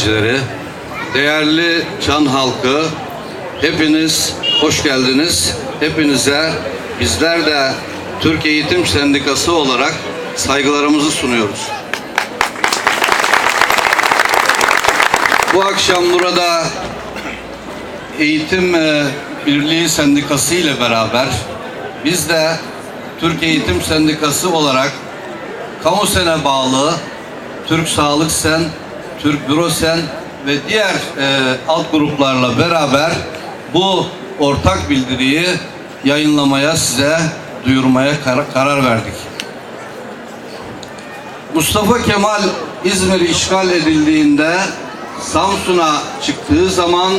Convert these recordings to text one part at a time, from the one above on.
izleyicileri, değerli can halkı, hepiniz hoş geldiniz. Hepinize bizler de Türk Eğitim Sendikası olarak saygılarımızı sunuyoruz. Bu akşam burada Eğitim e, Birliği Sendikası ile beraber biz de Türk Eğitim Sendikası olarak Kamu Sen'e bağlı Türk Sağlık Sen, Türk Büro Sen ve diğer e, alt gruplarla beraber bu ortak bildiriyi yayınlamaya size duyurmaya kar- karar verdik. Mustafa Kemal İzmir işgal edildiğinde Samsun'a çıktığı zaman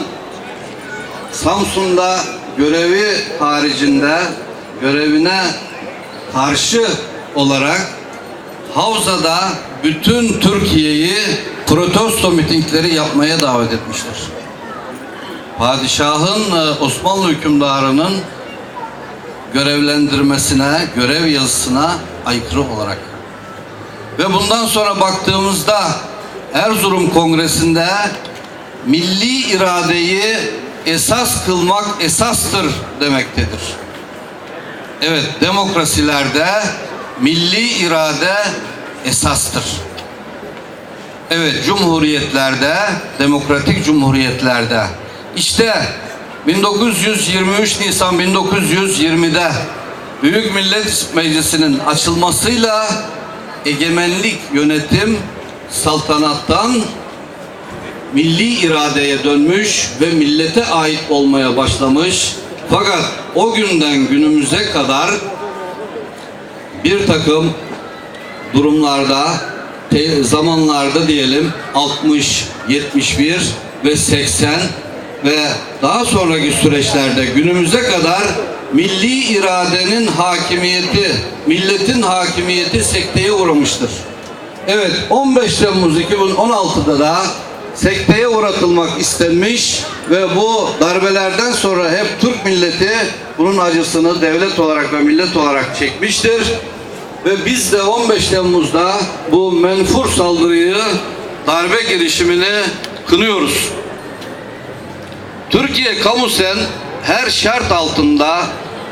Samsun'da görevi haricinde görevine karşı olarak Havza'da bütün Türkiye'yi protesto mitingleri yapmaya davet etmiştir. Padişahın e, Osmanlı hükümdarının görevlendirmesine, görev yazısına aykırı olarak. Ve bundan sonra baktığımızda Erzurum Kongresi'nde milli iradeyi esas kılmak esastır demektedir. Evet, demokrasilerde milli irade esastır. Evet, cumhuriyetlerde, demokratik cumhuriyetlerde. İşte 1923 Nisan 1920'de Büyük Millet Meclisi'nin açılmasıyla egemenlik yönetim saltanattan milli iradeye dönmüş ve millete ait olmaya başlamış. Fakat o günden günümüze kadar bir takım durumlarda, zamanlarda diyelim 60, 71 ve 80 ve daha sonraki süreçlerde günümüze kadar milli iradenin hakimiyeti, milletin hakimiyeti sekteye uğramıştır. Evet 15 Temmuz 2016'da da sekteye uğratılmak istenmiş ve bu darbelerden sonra hep Türk milleti bunun acısını devlet olarak ve millet olarak çekmiştir. Ve biz de 15 Temmuz'da bu menfur saldırıyı, darbe girişimini kınıyoruz. Türkiye kamusen her şart altında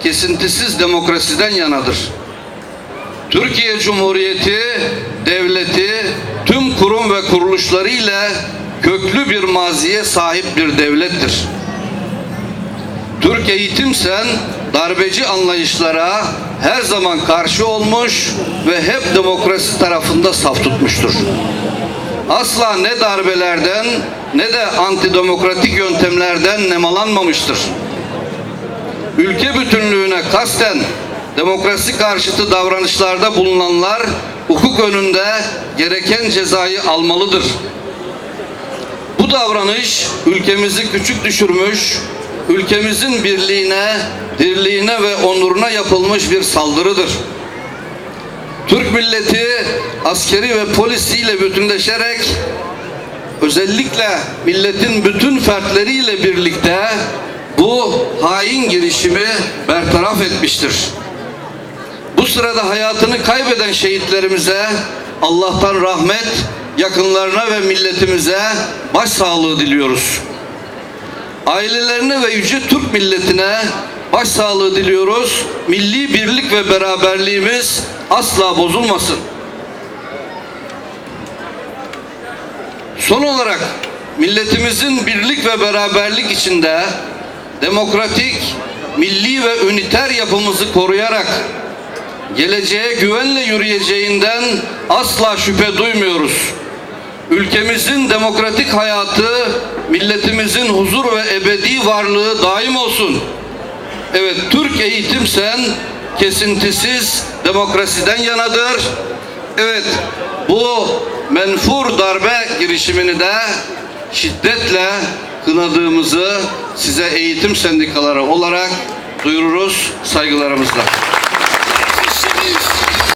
kesintisiz demokrasiden yanadır. Türkiye Cumhuriyeti devleti tüm kurum ve kuruluşları ile köklü bir maziye sahip bir devlettir. Türk Eğitim Sen darbeci anlayışlara her zaman karşı olmuş ve hep demokrasi tarafında saf tutmuştur. Asla ne darbelerden ne de antidemokratik yöntemlerden nemalanmamıştır. Ülke bütünlüğüne kasten demokrasi karşıtı davranışlarda bulunanlar hukuk önünde gereken cezayı almalıdır. Bu davranış ülkemizi küçük düşürmüş, ülkemizin birliğine, dirliğine ve onuruna yapılmış bir saldırıdır. Türk milleti askeri ve polisiyle bütünleşerek özellikle milletin bütün fertleriyle birlikte bu hain girişimi bertaraf etmiştir. Bu sırada hayatını kaybeden şehitlerimize Allah'tan rahmet, yakınlarına ve milletimize başsağlığı diliyoruz. Ailelerine ve yüce Türk milletine başsağlığı diliyoruz. Milli birlik ve beraberliğimiz asla bozulmasın. Son olarak milletimizin birlik ve beraberlik içinde demokratik, milli ve üniter yapımızı koruyarak geleceğe güvenle yürüyeceğinden asla şüphe duymuyoruz. Ülkemizin demokratik hayatı, milletimizin huzur ve ebedi varlığı daim olsun. Evet, Türk eğitim sen kesintisiz demokrasiden yanadır. Evet, bu menfur darbe girişimini de şiddetle kınadığımızı size eğitim sendikaları olarak duyururuz saygılarımızla.